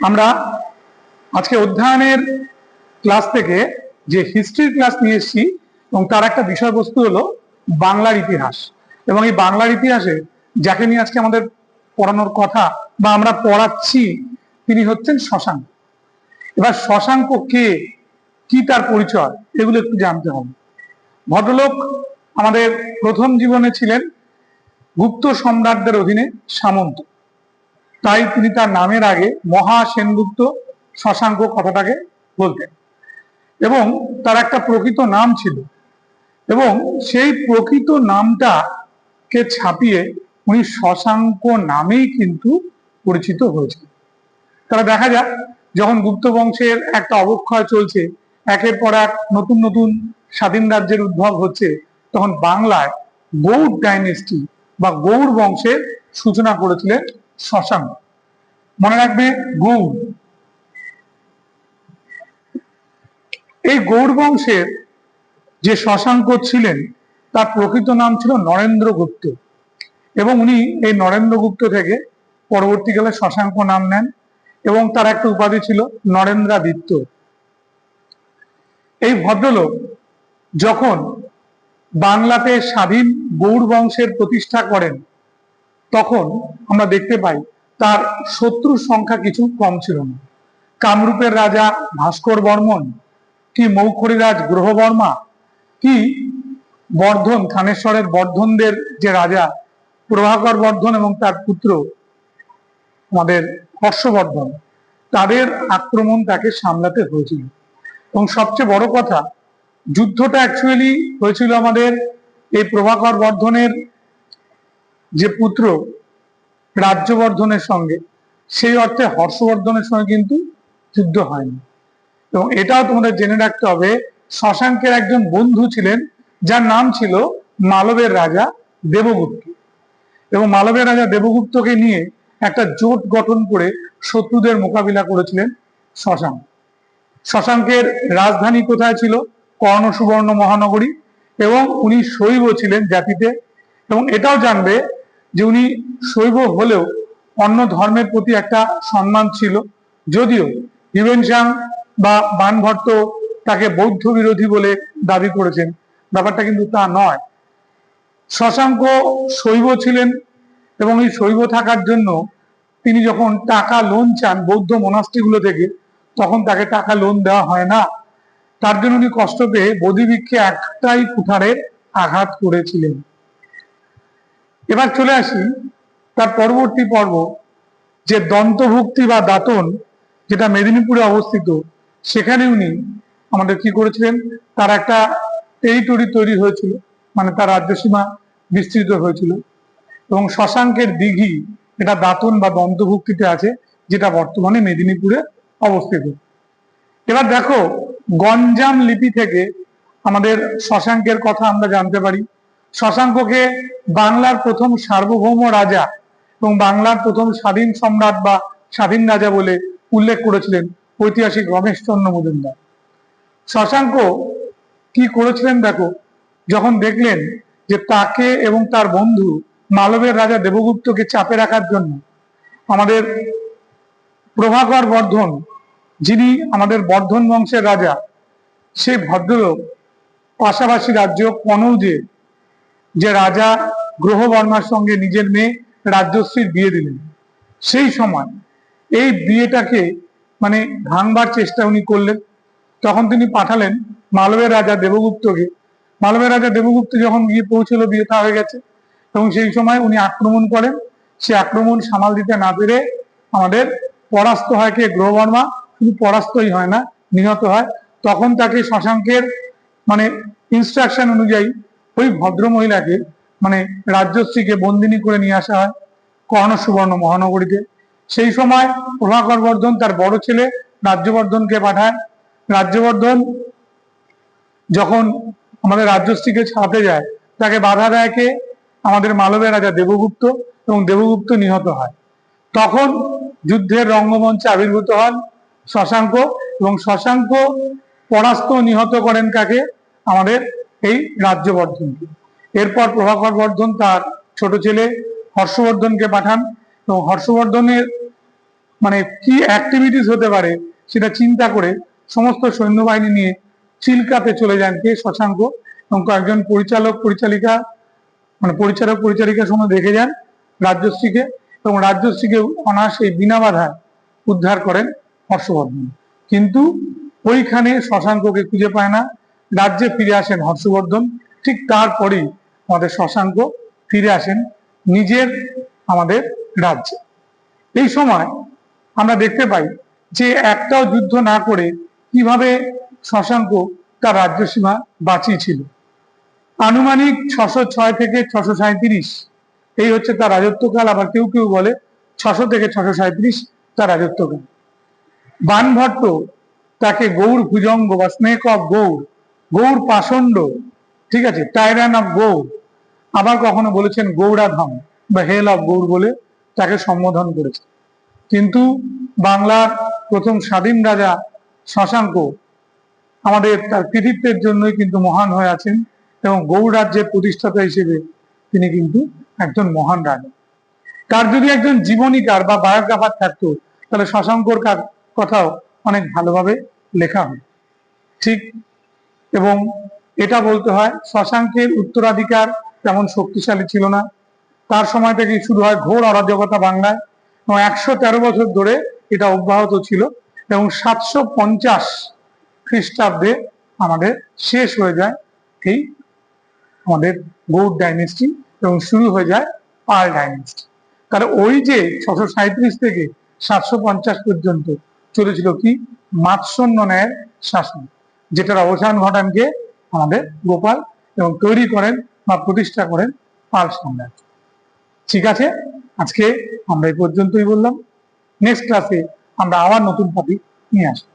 আমরা আজকে অধ্যয়নের ক্লাস থেকে যে হিস্ট্রির ক্লাস নিয়ে এসেছি, এবং তার একটা বিষয়বস্তু হলো বাংলার ইতিহাস। এবং এই বাংলার ইতিহাসে যাকে নিয়ে আজকে আমাদের পড়ানোর কথা, বা আমরা পড়াচ্ছি, তিনি হচ্ছেন শশাঙ্ক। এবার শশাঙ্ক কে, কি তার পরিচয়, এগুলো একটু জানতে হবে। ভদ্রলোক আমাদের প্রথম জীবনে ছিলেন গুপ্ত সম্রাটদের অধীনে সামন্ত। তাই তিনি তার নামের আগে মহা সেনগুপ্ত শশাঙ্ক কথাটাকে বলতেন। এবং তার একটা প্রকৃত নাম ছিল। এবং সেই প্রকৃত নামটাকে ছাপিয়ে উনি শশাঙ্ক নামেই কিন্তু পরিচিত হয়েছিল তাহলে দেখা যাক, যখন গুপ্ত বংশের একটা অবক্ষয় চলছে, একের পর এক নতুন নতুন স্বাধীন রাজ্যের উদ্ভব হচ্ছে, তখন বাংলায় গৌড় ডাইনেস্টি বা গৌড় বংশের সূচনা করেছিলেন শশাঙ্ক মনে রাখবে গৌড়। এই গৌড় বংশের যে শশাঙ্ক ছিলেন, তার প্রকৃত নাম ছিল নরেন্দ্র গুপ্ত এবং উনি এই নরেন্দ্র গুপ্ত থেকে পরবর্তীকালে শশাঙ্ক নাম নেন এবং তার একটা উপাধি ছিল নরেন্দ্রাদিত্য। এই ভদ্রলোক যখন বাংলাতে স্বাধীন গৌড় বংশের প্রতিষ্ঠা করেন তখন আমরা দেখতে পাই তার শত্রুর সংখ্যা কিছু কম ছিল না। কামরূপের রাজা ভাস্কর বর্মন কি মৌখরিরাজ গ্রহবর্মা, কি বর্ধন থানেশ্বরের বর্ধনদের যে রাজা, প্রভাকর বর্ধন এবং তার পুত্র, আমাদের হর্ষবর্ধন, তাদের আক্রমণ তাকে সামলাতে হয়েছিল। এবং সবচেয়ে বড় কথা, যুদ্ধটা অ্যাকচুয়ালি হয়েছিল আমাদের এই প্রভাকর বর্ধনের যে পুত্র রাজ্যবর্ধনের সঙ্গে, সেই অর্থে হর্ষবর্ধনের সঙ্গে কিন্তু যুদ্ধ হয়নি। এবং এটাও তোমাদের জেনে রাখতে হবে, শশাঙ্কের একজন বন্ধু ছিলেন, যার নাম ছিল মালবের রাজা দেবগুপ্ত। এবং মালবের রাজা দেবগুপ্তকে নিয়ে একটা জোট গঠন করে শত্রুদের মোকাবিলা করেছিলেন শশাঙ্ক। শশাঙ্কের রাজধানী কোথায় ছিল? কর্ণ সুবর্ণ মহানগরী। এবং উনি শৈব ছিলেন জাতিতে। এবং এটাও জানবে যে উনি শৈব হলেও অন্য ধর্মের প্রতি একটা সম্মান ছিল। যদিও হিউয়েনসাং বা বানভট্ট তাকে বৌদ্ধ বিরোধী বলে দাবি করেছেন। ব্যাপারটা কিন্তু তা নয়। শশাঙ্ক শৈব ছিলেন এবং এই শৈব থাকার জন্য তিনি যখন টাকা লোন চান বৌদ্ধ মোনাস্ট্রিগুলো থেকে, তখন তাকে টাকা লোন দেওয়া হয় না। তার জন্য উনি কষ্ট পেয়ে বদিবৃক্ষে একটাই কুঠারের আঘাত করেছিলেন। এবার চলে আসি তার পরবর্তী পর্ব, যে দন্তভুক্তি বা দাতন যেটা মেদিনীপুরে অবস্থিত, সেখানে উনি আমাদের কি করেছিলেন? তার একটা টেরিটরি তৈরি হয়েছিল মানে তার রাজ্যসীমা বিস্তৃত হয়েছিল। এবং শশাঙ্কের দিঘি এটা দাতন বা দন্তভুক্তিতে আছে, যেটা বর্তমানে মেদিনীপুরে অবস্থিত। এবার দেখো, গঞ্জাম লিপি থেকে আমাদের শশাঙ্কের কথা আমরা জানতে পারি। শশাঙ্ককে বাংলার প্রথম সার্বভৌম রাজা এবং বাংলার প্রথম স্বাধীন সম্রাট বা স্বাধীন রাজা বলে উল্লেখ করেছিলেন ঐতিহাসিক রমেশচন্দ্র মজুমদার। শশাঙ্ক কি করেছিলেন দেখো, যখন দেখলেন যে তাকে এবং তার বন্ধু মালবের রাজা দেবগুপ্তকে চাপে রাখার জন্য আমাদের প্রভাকর বর্ধন, যিনি আমাদের বর্ধন বংশের রাজা সেই ভদ্রলোক পাশাপাশি রাজ্য কনৌজে যে রাজা গ্রহবর্মার সঙ্গে নিজের মেয়ে রাজ্যশ্রীর বিয়ে দিলেন। সেই সময় এই বিয়েটাকে মানে ভাঙবার চেষ্টা উনি করলেন। তখন তিনি পাঠালেন মালবের রাজা দেবগুপ্তকে। মালবের রাজা দেবগুপ্ত যখন গিয়ে পৌঁছলো বিয়েটা হয়ে গেছে এবং সেই সময় উনি আক্রমণ করেন। সে আক্রমণ সামাল দিতে না পেরে আমাদের পরাস্ত হয় কে গ্রহবর্মা? শুধু পরাস্তই হয় না, নিহত হয়। তখন তাকে শশাঙ্কের মানে ইনস্ট্রাকশন অনুযায়ী ওই ভদ্র মহিলাকে মানে রাজ্যশ্রীকে বন্দিনী করে নিয়ে আসা হয় কর্ণ সুবর্ণ মহানগরীতে। সেই সময় প্রভাকর বর্ধন তার বড় ছেলে রাজ্যবর্ধনকে পাঠায়। রাজ্যবর্ধন যখন আমাদের রাজ্যশ্রীকে ছাড়তে যায়, তাকে বাধা দেয় কে? আমাদের মালবের রাজা দেবগুপ্ত এবং দেবগুপ্ত নিহত হয়। তখন যুদ্ধের রঙ্গমঞ্চে আবির্ভূত হন শশাঙ্ক এবং শশাঙ্ক পরাস্ত নিহত করেন কাকে? আমাদের এই রাজ্যবর্ধনকে এরপর প্রভাকর বর্ধন তার ছোট ছেলে হর্ষবর্ধনকে পাঠান এবং হর্ষবর্ধনের মানে কি অ্যাক্টিভিটিস হতে পারে সেটা চিন্তা করে সমস্ত সৈন্যবাহিনী নিয়ে চিল্কাতে চলে যান কে শশাঙ্ক এবং কয়েকজন পরিচালক, পরিচালিকা মানে পরিচালক পরিচালিকার সময় দেখে যান রাজ্যশ্রীকে এবং রাজ্যশ্রীকে অনায়াসে বিনা বাধায় উদ্ধার করেন হর্ষবর্ধন। কিন্তু ওইখানে শশাঙ্ককে খুঁজে পায় না। রাজ্যে ফিরে আসেন হর্ষবর্ধন। ঠিক তারপরেই আমাদের শশাঙ্ক ফিরে আসেন নিজের আমাদের রাজ্যে। এই সময় আমরা দেখতে পাই যে একটাও যুদ্ধ না করে কীভাবে শশাঙ্ক তার রাজ্য সীমা বাঁচিয়েছিল। আনুমানিক ছশো ছয় থেকে ছশো সাঁত্রিশ এই হচ্ছে তার রাজত্বকাল, আবার কেউ কেউ বলে ছশো থেকে ছশো সাঁত্রিশ তার রাজত্বকাল। বানভট্ট তাকে গৌর ভুজঙ্গ বা স্নেক অফ গৌর গৌর পাষণ্ড, ঠিক আছে, টাইরান অফ গৌর আবার কখনো বলেছেন গৌরাধাম বা হেল অফ গৌর বলে তাকে সম্বোধন করেছে। কিন্তু বাংলার প্রথম স্বাধীন রাজা শশাঙ্ক আমাদের তার কৃতিত্বের জন্যই কিন্তু মহান হয়ে আছেন এবং গৌড় রাজ্যের প্রতিষ্ঠাতা হিসেবে তিনি কিন্তু একজন মহান রাজা। তার যদি একজন জীবনীকার বা বায়োগ্রাফার থাকতো, তাহলে শশাঙ্কর কথাও অনেক ভালোভাবে লেখা হয় ঠিক এবং এটা বলতে হয় শশাঙ্কের উত্তরাধিকার তেমন শক্তিশালী ছিল না। তার সময় থেকেই শুরু হয় ঘোর অরাজকতা বাংলায় এবং একশো তেরো বছর ধরে এটা অব্যাহত ছিল এবং সাতশো পঞ্চাশ খ্রিস্টাব্দে আমাদের শেষ হয়ে যায় এই আমাদের গৌড় ডাইনেস্টি এবং শুরু হয়ে যায় পাল ডাইনেস্টি তাহলে ওই যে ছশো সাঁত্রিশ থেকে সাতশো পঞ্চাশ পর্যন্ত চলেছিল কি? মাৎসন্য ন্যায়ের শাসন। যেটার অবসান ঘটান কে? আমাদের গোপাল এবং তৈরি করেন বা প্রতিষ্ঠা করেন পাল সম্রাট। ঠিক আছে? আজকে আমরা এই পর্যন্তই বললাম। নেক্সট ক্লাসে আমরা আবার নতুন টপিক নিয়ে আসব।